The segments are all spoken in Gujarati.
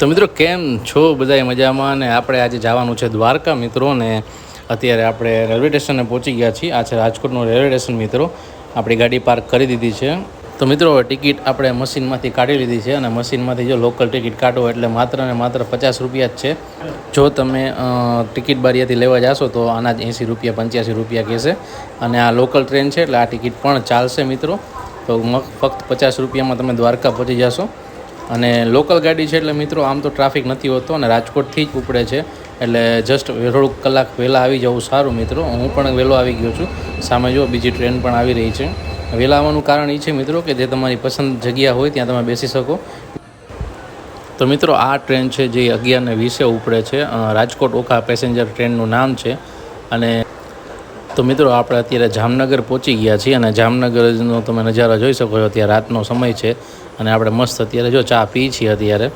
તો મિત્રો, કેમ છો બધાય મજામાં? અને આપણે આજે જવાનું છે દ્વારકા, મિત્રો, ને અત્યારે આપણે રેલવે સ્ટેશને પહોંચી ગયા છીએ. આ છે રાજકોટનું રેલવે સ્ટેશન, મિત્રો. આપણી ગાડી પાર્ક કરી દીધી છે. તો મિત્રો, ટિકિટ આપણે મશીનમાંથી કાઢી લીધી છે અને મશીનમાંથી જો લોકલ ટિકિટ કાઢો એટલે માત્ર ને માત્ર પચાસ રૂપિયા જ છે. જો તમે ટિકિટ બારીયાથી લેવા જાશો તો આના જ એંસી રૂપિયા, પંચ્યાસી રૂપિયા કહેશે. અને આ લોકલ ટ્રેન છે એટલે આ ટિકિટ પણ ચાલશે, મિત્રો. તો ફક્ત પચાસ રૂપિયામાં તમે દ્વારકા પહોંચી જશો. અને લોકલ ગાડી છે એટલે મિત્રો આમ તો ટ્રાફિક નથી હોતો અને રાજકોટથી જ ઉપડે છે. એટલે જસ્ટ થોડુંક કલાક વહેલા આવી જવું સારું મિત્રો. હું પણ વહેલો આવી ગયો છું. સામે જો બીજી ટ્રેન પણ આવી રહી છે. વહેલા આવવાનું કારણ એ છે મિત્રો કે જે તમારી પસંદ જગ્યા હોય ત્યાં તમે બેસી શકો. તો મિત્રો આ ટ્રેન છે જે અગિયારને વીસે ઉપડે છે. રાજકોટ ઓખા પેસેન્જર ટ્રેનનું નામ છે. અને તો મિત્રો આપણે અત્યારે જામનગર પહોંચી ગયા છીએ અને જામનગરનો તમે નજારો જોઈ શકો છો, અત્યારે રાતનો સમય છે અને આપણે મસ્ત અત્યારે જો ચા પી છીએ અત્યારે.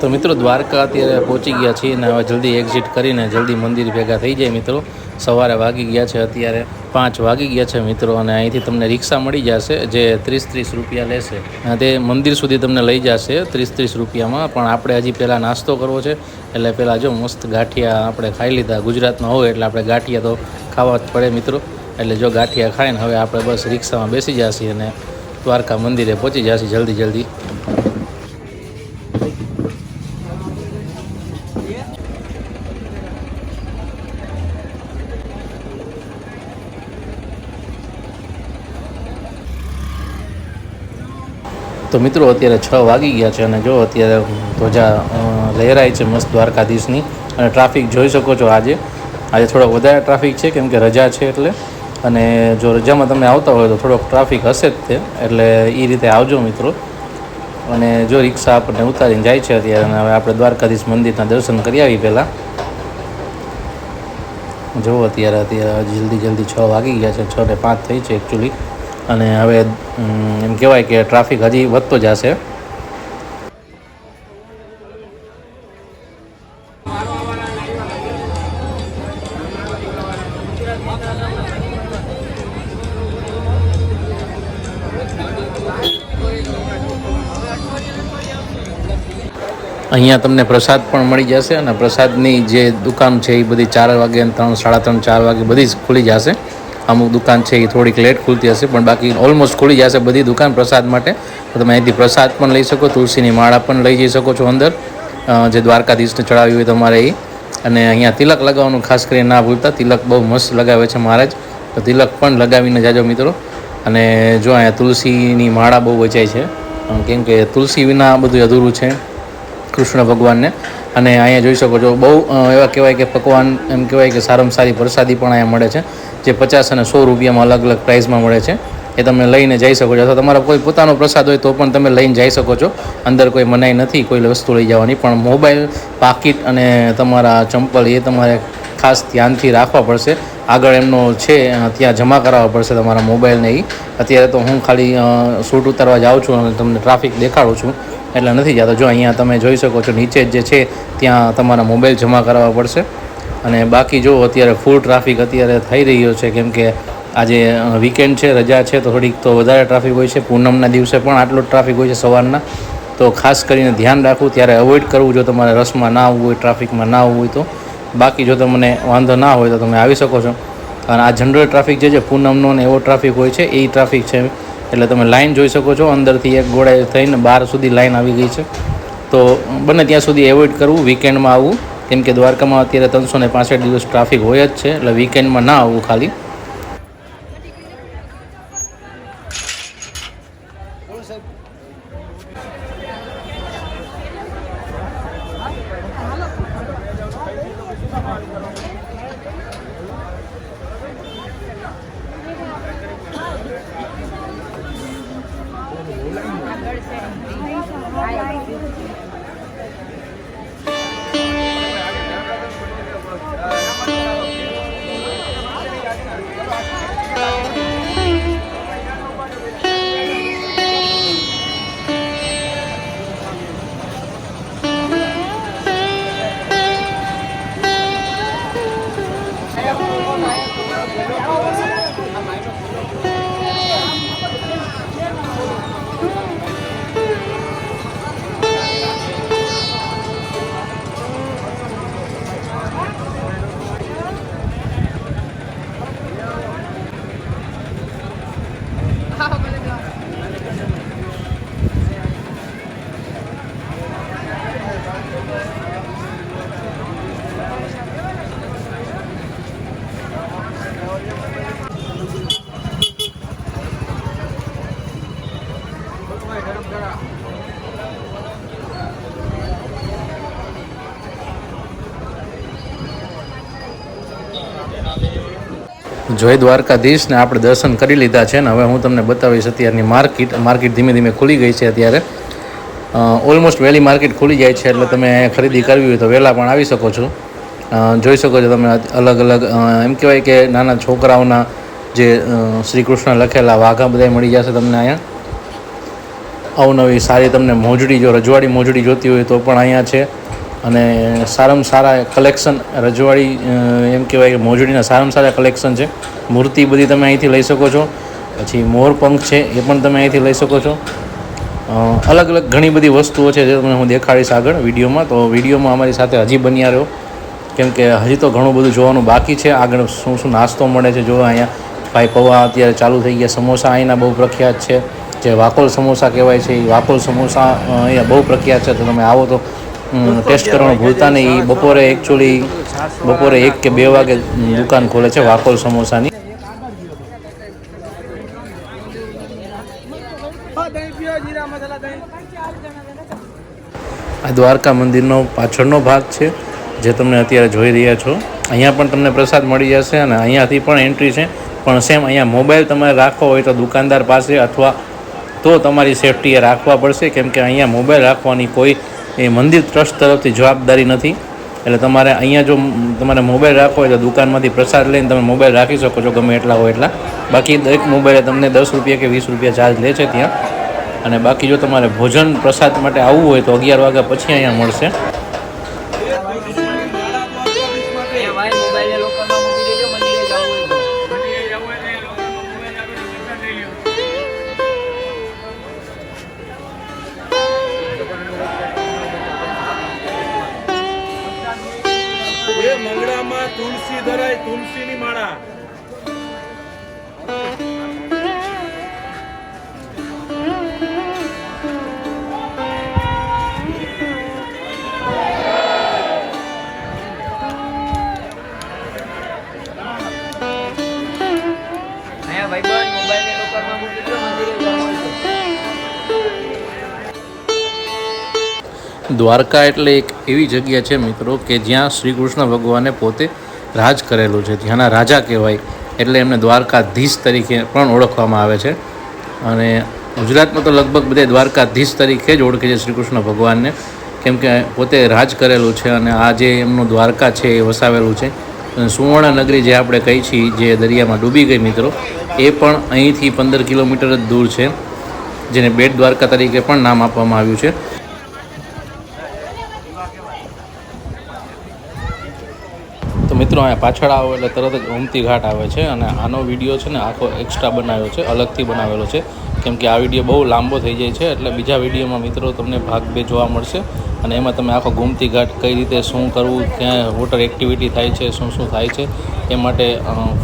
તો મિત્રો દ્વારકા અત્યારે પહોંચી ગયા છીએ અને હવે જલ્દી એક્ઝિટ કરીને જલ્દી મંદિર ભેગા થઈ જાય મિત્રો. સવારે વાગી ગયા છે અત્યારે. પાંચ વાગી ગયા છે મિત્રો અને અહીંથી તમને રિક્ષા મળી જશે જે ત્રીસ ત્રીસ રૂપિયા લેશે. અને તે મંદિર સુધી તમને લઈ જશે ત્રીસ ત્રીસ રૂપિયામાં. પણ આપણે હજી પહેલાં નાસ્તો કરવો છે, એટલે પહેલાં જો મસ્ત ગાંઠિયા આપણે ખાઈ લીધા. ગુજરાતમાં હોય એટલે આપણે ગાંઠિયા તો ખાવા જ પડે મિત્રો. એટલે જો ગાંઠિયા ખાઈને હવે આપણે બસ રિક્ષામાં બેસી જશે અને દ્વારકા મંદિરે પહોંચી જશે જલ્દી જલ્દી. તો મિત્રો અત્યારે છ વાગી ગયા છે અને જો અત્યારે ધ્વજા લહેરાય છે મસ્ત દ્વારકાધીશની. અને ટ્રાફિક જોઈ શકો છો આજે. આજે થોડોક વધારે ટ્રાફિક છે, કેમ કે રજા છે એટલે. અને જો રજામાં તમે આવતા હોય તો થોડોક ટ્રાફિક હશે જ તે. એટલે એ રીતે આવજો મિત્રો. અને જો રિક્ષા આપણને ઉતારીને જાય છે અત્યારે, અને હવે આપણે દ્વારકાધીશ મંદિરના દર્શન કરી આવી પહેલાં. જુઓ અત્યારે અત્યારે જલ્દી જલ્દી છ વાગી ગયા છે, છ ને પાંચ થઈ છે એકચ્યુઅલી અને હવે એમ કહેવાય કે ટ્રાફિક હજી વધતો જશે. અહીંયા તમને પ્રસાદ પણ મળી જશે અને પ્રસાદની જે દુકાન છે એ બધી ચાર વાગે ત્રણ, સાડા ત્રણ, ચાર વાગે બધી જ ખુલી જશે. અમુક દુકાન છે એ થોડીક લેટ ખુલતી હશે, પણ બાકી ઓલમોસ્ટ ખુલી જશે બધી દુકાન પ્રસાદ માટે. તો તમે અહીંથી પ્રસાદ પણ લઈ શકો, તુલસીની માળા પણ લઈ જઈ શકો છો અંદર. જે દ્વારકાધીશને ચડાવી હોય તમારે એ અને અહીંયા તિલક લગાવવાનું ખાસ કરીને ના ભૂલતા, તિલક બહુ મસ્ત લગાવે છે મહારાજ. તો તિલક પણ લગાવીને જાજો મિત્રો. અને જો અહીંયા તુલસીની માળા બહુ વચાય છે. કેમ કે તુલસી વિના બધું અધૂરું છે કૃષ્ણ ભગવાનને. અને અહીંયા જોઈ શકો છો, બહુ એવા કહેવાય કે પકવાન, એમ કહેવાય કે સારામાં સારી પ્રસાદી પણ અહીંયા મળે છે, જે પચાસ અને સો રૂપિયામાં અલગ અલગ પ્રાઇસમાં મળે છે. એ તમે લઈને જઈ શકો છો. અથવા તમારા કોઈ પોતાનો પ્રસાદ હોય તો પણ તમે લઈને જઈ શકો છો. અંદર કોઈ મનાઈ નથી, કોઈ વસ્તુ લઈ જવાની, પણ મોબાઈલ, પાકીટ અને તમારા ચંપલ એ તમારે ખાસ ધ્યાનથી રાખવા પડશે. આગળ એમનો છે ત્યાં જમા કરાવવા પડશે તમારા મોબાઈલને એ અત્યારે તો હું ખાલી શૂટ ઉતારવા જાઉં છું અને તમને ટ્રાફિક દેખાડું છું. એટલે નથી જતો. જો અહીંયા તમે જોઈ શકો છો, નીચે જે છે, ત્યાં તમારા મોબાઈલ જમા કરાવવા પડશે. અને બાકી જો અત્યારે ફૂલ ટ્રાફિક અત્યારે થઈ રહ્યો છે, કેમ કે આજે વીકેન્ડ છે, રજા છે, તો થોડીક તો વધારે ટ્રાફિક હોય છે. પૂનમના દિવસે પણ આટલો ટ્રાફિક હોય છે સવારના. તો ખાસ કરીને ધ્યાન રાખવું, ત્યારે અવોઇડ કરવું જો તમારે રસમાં ના આવવું હોય ટ્રાફિકમાં ના આવવું હોય તો. બાકી જો તમને વાંધો ના હોય તો તમે આવી શકો છો. અને આ જનરલ ટ્રાફિક જે છે, પૂનમનો ને એવો ટ્રાફિક હોય છે, એ ટ્રાફિક છે. એટલે તમે લાઇન જોઈ શકો છો, અંદરથી એક ગોળાએ થઈને બાર સુધી લાઇન આવી ગઈ છે. તો બને ત્યાં સુધી એવોઇડ કરવું વીકેન્ડમાં આવવું કેમ કે દ્વારકામાં અત્યારે ત્રણસો ને દિવસ ટ્રાફિક હોય જ છે, એટલે વીકેન્ડમાં ના આવવું ખાલી. જય દ્વારકાધીશને આપણે દર્શન કરી લીધા છે ને હવે હું તમને બતાવીશ અત્યારની માર્કેટ. માર્કેટ ધીમે ધીમે ખુલી ગઈ છે અત્યારે. ઓલમોસ્ટ વહેલી માર્કેટ ખુલી જાય છે એટલે તમે ખરીદી કરવી હોય તો વહેલા પણ આવી શકો છો. જોઈ શકો છો તમે અલગ અલગ એમ કહેવાય કે નાના છોકરાઓના જે શ્રી કૃષ્ણ લખેલા વાઘા બધા મળી જશે તમને અહીંયા. અવનવી સારી તમને મોજડી, જો રજવાડી મોજડી જોતી હોય તો પણ અહીંયા છે. અને સારામાં સારા કલેક્શન, રજવાડી એમ કહેવાય કે મોજડીના સારામાં સારા કલેક્શન છે. મૂર્તિ બધી તમે અહીંથી લઈ શકો છો. પછી મોરપંખ છે, એ પણ તમે અહીંથી લઈ શકો છો. અલગ અલગ ઘણી બધી વસ્તુઓ છે જે તમને હું દેખાડીશ આગળ વિડીયોમાં. તો વિડીયોમાં અમારી સાથે હજી બન્યા રહ્યો. કેમ કે હજી તો ઘણું બધું જોવાનું બાકી છે. આગળ શું શું નાસ્તો મળે છે જોવા અહીંયા. ભાઈ પૌવા અત્યારે ચાલુ થઈ ગયા. સમોસા અહીંના બહુ પ્રખ્યાત છે. જે વાકોલ સમોસા કહેવાય છે, એ વાકોલ સમોસા અહીંયા બહુ પ્રખ્યાત છે. તો તમે આવો તો ટેસ્ટ કરવાનું ભૂલતા નહીં. બપોરે એકચ્યુઅલી બપોરે એક કે બે વાગે દુકાન ખોલે છે વાકોલ સમોસાની. આ દ્વારકા મંદિરનો પાછળનો ભાગ છે, જે તમને અત્યારે જોઈ રહ્યા છો. અહીંયા પણ તમને પ્રસાદ મળી જશે અને અહીંયાથી પણ એન્ટ્રી છે. પણ સેમ અહીંયા મોબાઈલ તમારે રાખવો હોય તો દુકાનદાર પાસે અથવા તો તમારી સેફટીએ રાખવા પડશે. કેમ કે અહીંયા મોબાઈલ રાખવાની કોઈ એ મંદિર ટ્રસ્ટ તરફથી જવાબદારી નથી. એટલે તમારે અહીંયા જો તમારે મોબાઈલ રાખવો હોય તો દુકાનમાંથી પ્રસાદ લઈને તમે મોબાઈલ રાખી શકો છો, ગમે એટલા હોય એટલા. બાકી દરેક મોબાઈલે તમને દસ રૂપિયા કે વીસ રૂપિયા ચાર્જ લે છે ત્યાં. અને બાકી જો તમારે ભોજન પ્રસાદ માટે આવવું હોય તો અગિયાર વાગ્યા પછી અહીંયા મળશે. મંગળામાં તુલસી ધરાય તુલસીની માળા. દ્વારકા એટલે એક એવી જગ્યા છે મિત્રો કે જ્યાં શ્રી કૃષ્ણ ભગવાને પોતે રાજ કરેલું છે. ત્યાંના રાજા કહેવાય એટલે એમને દ્વારકાધીશ તરીકે પણ ઓળખવામાં આવે છે. અને ગુજરાતમાં તો લગભગ બધે દ્વારકાધીશ તરીકે જ ઓળખે છે શ્રી કૃષ્ણ ભગવાનને. કેમ કે પોતે રાજ કરેલું છે અને આ જે એમનું દ્વારકા છે એ વસાવેલું છે. અને સુવર્ણ નગરી જે આપણે કહી છીએ, જે દરિયામાં ડૂબી ગઈ મિત્રો, એ પણ અહીંથી પંદર કિલોમીટર જ દૂર છે. જેને બેટ દ્વારકા તરીકે પણ નામ આપવામાં આવ્યું છે. મિત્રો, અહીંયા પાછળ આવો એટલે તરત જ ઉમતી ઘાટ આવે છે અને આનો વીડિયો છે ને આખો એક્સ્ટ્રા બનાવ્યો છે, અલગથી બનાવેલો છે. કેમ કે આ વીડિયો બહુ લાંબો થઈ જાય છે, એટલે બીજા વિડીયોમાં મિત્રો તમને ભાગ બે જોવા મળશે. અને એમાં તમે આખો ગુમતી ઘાટ કઈ રીતે શું કરવું, ક્યાં વોટર એક્ટિવિટી થાય છે, શું શું થાય છે, એ માટે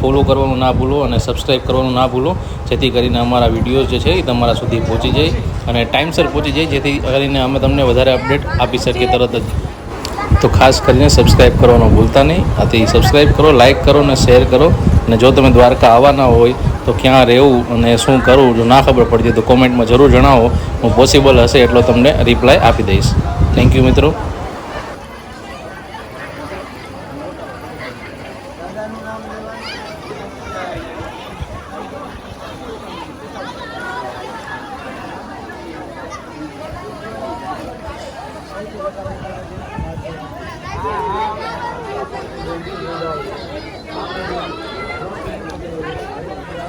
ફોલો કરવાનું ના ભૂલો અને સબસ્ક્રાઈબ કરવાનું ના ભૂલો. જેથી કરીને અમારા વિડીયોઝ જે છે એ તમારા સુધી પહોંચી જાય અને ટાઈમસર પહોંચી જાય, જેથી કરીને અમે તમને વધારે અપડેટ આપી શકીએ તરત જ. તો ખાસ કરીને સબસ્ક્રાઇબ કરવાનું ભૂલતા નહીં. આથી સબસ્ક્રાઈબ કરો લાઇક કરો અને શેર કરો. અને જો તમે દ્વારકા આવવાના હોય તો ક્યાં રહેવું અને શું કરવું જો ના ખબર પડતી તો કોમેન્ટમાં જરૂર જણાવો. હું પોસિબલ હશે એટલો તમને રિપ્લાય આપી દઈશ. થેન્ક યુ મિત્રો.